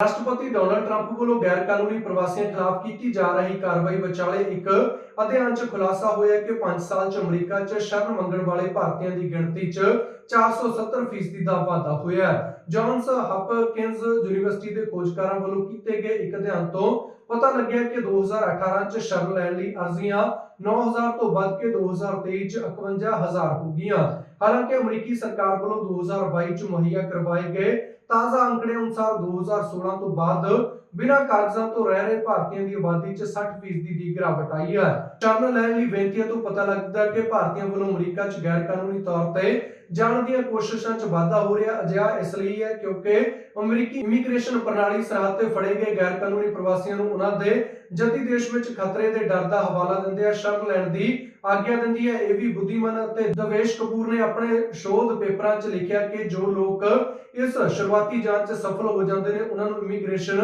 ਰਾਸ਼ਟਰਪਤੀ Donald Trump ਵੱਲੋਂ ਗੈਰ ਕਾਨੂੰਨੀ ਪ੍ਰਵਾਸੀਆਂ ਖਿਲਾਫ ਕੀਤੀ ਜਾ ਰਹੀ ਕਾਰਵਾਈ ਵਿਚਾਲੇ ਇੱਕ ਅਧਿਐਨ 'ਚ ਖੁਲਾਸਾ ਹੋਇਆ ਕਿ 5 ਸਾਲ 'ਚ ਅਮਰੀਕਾ 'ਚ ਸ਼ਰਨ ਮੰਗਣ ਵਾਲੇ ਭਾਰਤੀਆਂ ਦੀ ਗਿਣਤੀ 'ਚ 470 ਫੀਸਦੀ ਦਾ ਵਾਧਾ ਹੋਇਆ ਹੈ। ਜੌਨਸ ਹਪਕਿੰਸ ਯੂਨੀਵਰਸਿਟੀ ਦੇ ਖੋਜਕਾਰਾਂ ਵੱਲੋਂ ਕੀਤੇ ਗਏ ਇੱਕ ਅਧਿਐਨ ਤੋਂ ਪਤਾ ਲੱਗਿਆ ਕਿ 2018 'ਚ ਸ਼ਰਨ ਲੈਣ ਲਈ ਅਰਜ਼ੀਆਂ 9000 ਤੋਂ ਵੱਧ ਕੇ 2023 'ਚ 51000 ਹੋ ਗਈਆਂ। ਹਾਲਾਂਕਿ ਅਮਰੀਕੀ ਸਰਕਾਰ ਵੱਲੋਂ 2022 'ਚ ਮੁਹੱਈਆ ਕਰਵਾਏ ਗਏ। ਤਾਜ਼ਾ ਅੰਕੜੇ ਅਨੁਸਾਰ 2016 ਤੋਂ ਬਾਅਦ ਬਿਨਾਂ ਕਾਗਜ਼ਾਂ ਤੋਂ ਰਹਿ ਰਹੇ ਭਾਰਤੀਆਂ ਦੀ ਆਬਾਦੀ 'ਚ 60% ਦੀ ਗਿਰਾਵਟ ਆਈ ਹੈ। ਸ਼ਰਨ ਲੈਣ ਲਈ ਬੇਨਤੀਆਂ ਤੋਂ ਪਤਾ ਲੱਗਦਾ ਕਿ ਭਾਰਤੀਆਂ ਵੱਲੋਂ ਅਮਰੀਕਾ 'ਚ ਗੈਰ ਕਾਨੂੰਨੀ ਤੌਰ ਤੇ ਜਾਣ ਦੀਆਂ ਕੋਸ਼ਿਸ਼ਾਂ 'ਚ ਵਾਧਾ ਹੋ ਰਿਹਾ ਅਜਿਹਾ ਇਸ ਲਈ ਹੈ ਕਿਉਂਕਿ ਅਮਰੀਕੀ ਇਮੀਗ੍ਰੇਸ਼ਨ ਪ੍ਰਣਾਲੀ ਸਰਹੱਦ ਤੇ ਫੜੇ ਗਏ ਗੈਰ ਕਾਨੂੰਨੀ ਪ੍ਰਵਾਸੀਆਂ ਨੂੰ ਉਹਨਾਂ ਦੇ ਜੱਦੀ ਦੇਸ਼ ਵਿੱਚ ਖਤਰੇ ਦੇ ਡਰ ਦਾ ਹਵਾਲਾ ਦਿੰਦੇ ਆ। ਸ਼ਰਨ ਲੈਣ ਦੀ ਆਗਿਆ ਦਿੰਦੀ ਹੈ। ਇਹ ਵੀ ਬੁੱਧੀਮਾਨ ਅਤੇ ਦਵੇਸ਼ ਕਪੂਰ ਨੇ ਆਪਣੇ ਸ਼ੋਧ ਪੇਪਰਾਂ 'ਚ ਲਿਖਿਆ ਕਿ ਜੋ ਲੋਕ ਇਸ ਸ਼ੁਰੂਆਤੀ ਜਾਂਚ 'ਚ ਸਫਲ ਹੋ ਜਾਂਦੇ ਨੇ, ਉਹਨਾਂ ਨੂੰ ਇਮੀਗ੍ਰੇਸ਼ਨ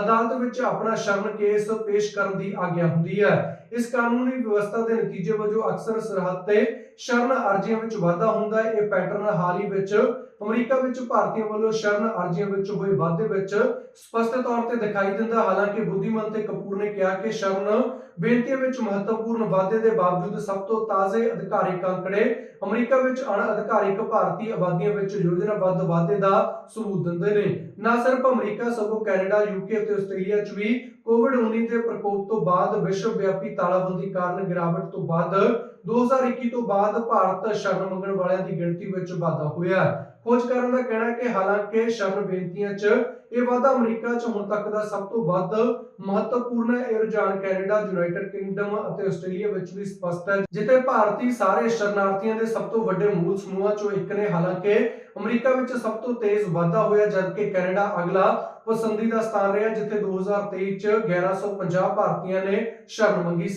ਅਦਾਲਤ ਵਿੱਚ ਆਪਣਾ ਸ਼ਰਨ ਕੇਸ ਪੇਸ਼ ਕਰਨ ਦੀ ਆਗਿਆ ਹੁੰਦੀ ਹੈ। ਇਸ ਕਾਨੂੰਨੀ ਵਿਵਸਥਾ ਦੇ ਨਤੀਜੇ ਵਜੋਂ ਅਕਸਰ ਸਰਹੱਦ ਤੇ ਸ਼ਰਨ ਅਰਜ਼ੀਆਂ ਵਿੱਚ ਵਾਧਾ ਹੁੰਦਾ ਹੈ। ਇਹ ਪੈਟਰਨ ਹਾਲ ਹੀ ਵਿੱਚ ਅਮਰੀਕਾ ਵਿੱਚ ਭਾਰਤੀਆਂ ਵੱਲੋਂ ਸ਼ਰਨ ਅਰਜ਼ੀਆਂ ਵਿੱਚ ਹੋਏ ਵਾਧੇ ਵਿੱਚ ਸਪਸ਼ਟ ਤੌਰ ਤੇ ਦਿਖਾਈ ਦਿੰਦਾ। ਹਾਲਾਂਕਿ ਬੁੱਧੀਮਾਨ ਤੇ ਕਪੂਰ ਨੇ ਕਿਹਾ ਕਿ ਸ਼ਰਨ ਬੇਨਤੀਆਂ ਵਿੱਚ ਮਹੱਤਵਪੂਰਨ ਵਾਧੇ ਦੇ ਬਾਵਜੂਦ ਸਭ ਤੋਂ ਤਾਜ਼ੇ ਅਧਿਕਾਰਿਕ ਅੰਕੜੇ ਅਮਰੀਕਾ ਵਿੱਚ ਅਣ ਅਧਿਕਾਰਿਕ ਭਾਰਤੀ ਆਬਾਦੀਆਂ ਵਿੱਚ ਯੋਜਨਾਬੱਧ ਵਾਧੇ ਦਾ ਸਬੂਤ ਦਿੰਦੇ ਨੇ। ਨਾ ਸਿਰਫ ਅਮਰੀਕਾ, ਸਗੋਂ ਕੈਨੇਡਾ, ਯੂਕੇ ਅਤੇ ਆਸਟ੍ਰੇਲੀਆ 'ਚ ਵੀ ਕੋਵਿਡ-19 ਦੇ ਪ੍ਰਕੋਪ ਤੋਂ ਬਾਅਦ ਵਿਸ਼ਵ ਵਿਆਪੀ ਤਾਲਾਬੰਦੀ ਕਾਰਨ ਗਿਰਾਵਟ ਤੋਂ ਬਾਅਦ 2021 ਤੋਂ ਬਾਅਦ ਭਾਰਤ ਸ਼ਰਨ ਮੰਗਣ ਵਾਲਿਆਂ ਦੀ ਗਿਣਤੀ ਵਿੱਚ ਵਾਧਾ ਹੋਇਆ ਖੋਜਕਾਰਾਂ ਦਾ ਕਹਿਣਾ ਹੈ ਕਿ ਹਾਲਾਂਕਿ ਸ਼ਰਨ ਬੇਨਤੀਆਂ 'ਚ ਇਹ ਵਾਧਾ ਅਮਰੀਕਾ 'ਚ ਹੁਣ ਤੱਕ ਦਾ ਸਭ ਤੋਂ ਵੱਧ ਮਹੱਤਵਪੂਰਨ ਹੈ। ਇਹ ਰੁਝਾਨ ਕੈਨੇਡਾ, ਯੂਨਾਈਟਿਡ ਕਿੰਗਡਮ ਅਤੇ ਆਸਟ੍ਰੇਲੀਆ ਵਿੱਚ ਵੀ ਸਪਸ਼ਟ ਹੈ, ਜਿੱਥੇ ਭਾਰਤੀ ਸਾਰੇ ਸ਼ਰਨਾਰਥੀਆਂ ਦੇ ਸਭ ਤੋਂ ਵੱਡੇ ਮੂਲ ਸਮੂਹਾਂ 'ਚੋਂ ਇੱਕ ਨੇ। ਹਾਲਾਂਕਿ ਅਮਰੀਕਾ ਵਿੱਚ ਸਭ ਤੋਂ ਤੇਜ਼ ਵਾਧਾ ਹੋਇਆ, ਜਦਕਿ ਕੈਨੇਡਾ ਅਗਲਾ ਪਸੰਦੀਦਾ ਸਥਾਨ ਰਿਹਾ, ਜਿੱਥੇ 2023 'ਚ 1150 ਭਾਰਤੀਆਂ ਨੇ ਸ਼ਰਨ ਮੰਗੀ ਸੀ।